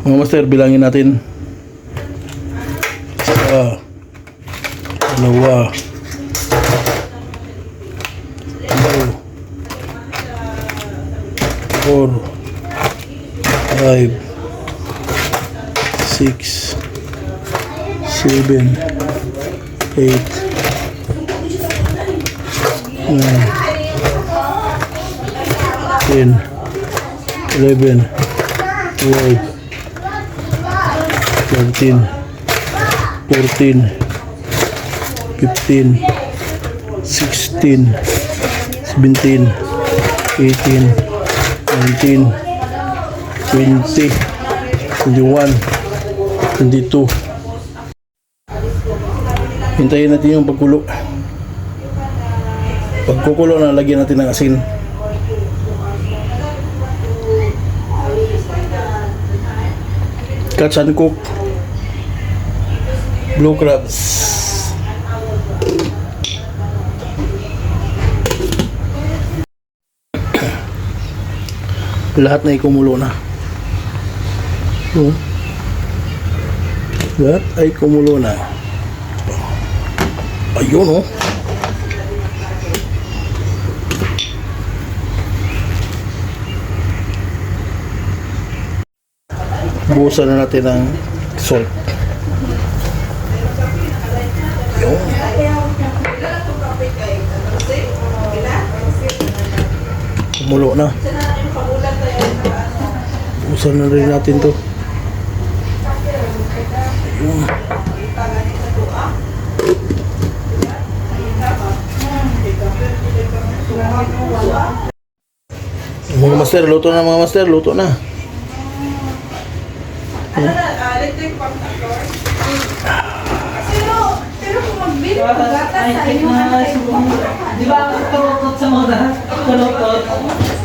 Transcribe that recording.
Mga master, bilangin natin. Isa, dalawa, tatlo, four, five, six, seven, eight, nine, ten, eleven, twelve, thirteen, fourteen, fifteen, sixteen, seventeen, eighteen, nineteen, twenty, twenty-one, twenty-two. Hintayin natin yung pagkulo. Pagkukulo na, lagyan natin ng asin. Catch and cook. Blue crabs. Lahat na ikumulo na. Oh. Lahat ay kumulo na. Ayun oh. Buhusan na natin ng salt. Yun. Kumulo na. Buhusan na rin natin to. Yun. Mga master, luto na mga master, luto na. Pero kung magbili ng gatas Ay, inyo, na siguro. Di ba, kalutot sa mga kalutot.